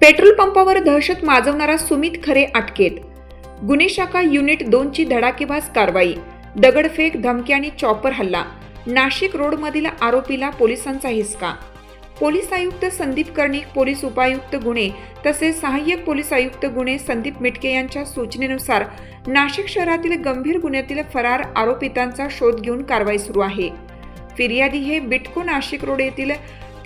Petrol पंपावर दहशत माजवणारा सुमित खरे अटकेत. गुन्हे शाखा युनिट दोनची धडाकेबाज कारवाई दगडफेक धमकी आणि चॉपर हल्ला. नाशिक रोडमधील आरोपीला पोलिसांचा हिसका. पोलीस आयुक्त संदीप कर्णिक पोलीस उपायुक्त गुन्हे तसेच सहाय्यक पोलीस आयुक्त गुन्हे संदीप मिटके यांच्या सूचनेनुसार नाशिक शहरातील गंभीर गुन्ह्यातील फरार आरोपितांचा शोध घेऊन कारवाई सुरू आहे. फिर्यादी हे बिटको नाशिक रोड येथील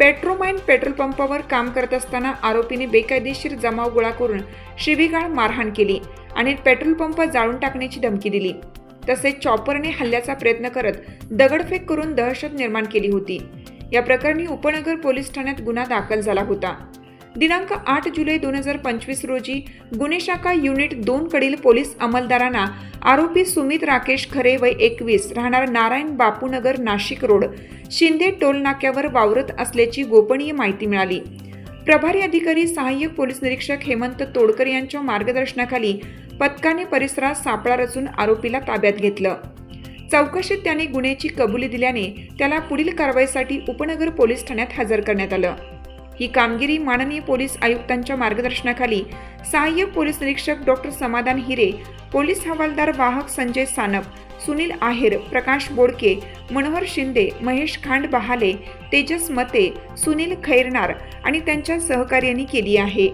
पेट्रोमाइन पेट्रोल पंपावर काम करत असताना आरोपीने बेकायदेशीर जमाव गोळा करून शिवीगाळ मारहाण केली आणि पेट्रोल पंप जाळून टाकण्याची धमकी दिली. तसेच चॉपरने हल्ल्याचा प्रयत्न करत दगडफेक करून दहशत निर्माण केली होती. या प्रकरणी उपनगर पोलीस ठाण्यात गुन्हा दाखल झाला होता. दिनांक आठ जुलै दोन हजार पंचवीस रोजी गुन्हे शाखा युनिट दोनकडील पोलीस अंमलदारांना आरोपी सुमित राकेश खरे वय एकवीस राहणार नारायण बापूनगर नाशिक रोड शिंदे टोल नाक्यावर वावरत असल्याची गोपनीय माहिती मिळाली. प्रभारी अधिकारी सहाय्यक पोलीस निरीक्षक हेमंत तोडकर यांच्या मार्गदर्शनाखाली पथकाने परिसरात सापळा रचून आरोपीला ताब्यात घेतलं. चौकशीत त्याने गुन्ह्याची कबुली दिल्याने त्याला पुढील कारवाईसाठी उपनगर पोलीस ठाण्यात हजर करण्यात आलं. ही कामगिरी माननीय पोलीस आयुक्तांच्या मार्गदर्शनाखाली सहाय्यक पोलीस निरीक्षक डॉक्टर समाधान हिरे पोलीस हवालदार वाहक संजय सानप सुनील आहेर प्रकाश बोडके मनोहर शिंदे महेश खांड बहाले तेजस मते सुनील खैरनार आणि त्यांच्या सहकार्यांनी केली आहे.